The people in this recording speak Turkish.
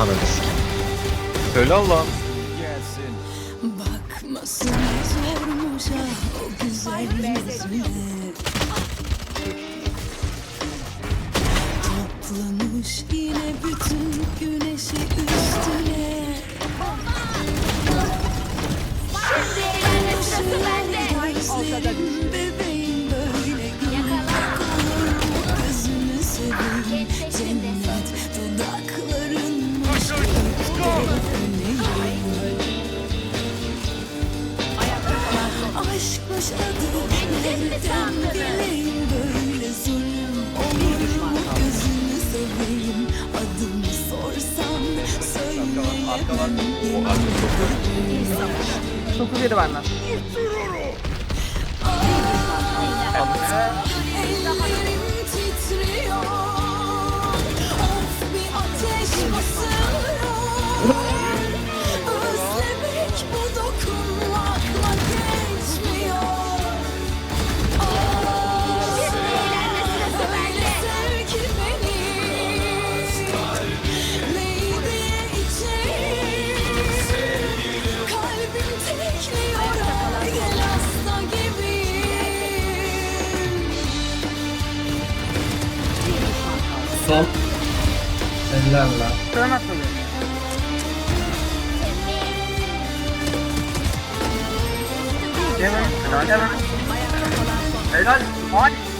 Ananı sikeyim. Söyle Allah'ım. Bakmasın zormuş ah o güzel yüzüne Toplamış yine bütün güneşi Aşkmış adı nereden bileyim böyle zulüm olur mu? Gözünü seveyim adımı sorsan söyleyemem 9 yedi benden. Ellerim Son. Eller lan. Oluyor? Gel lan. Helal. Helal. Ay.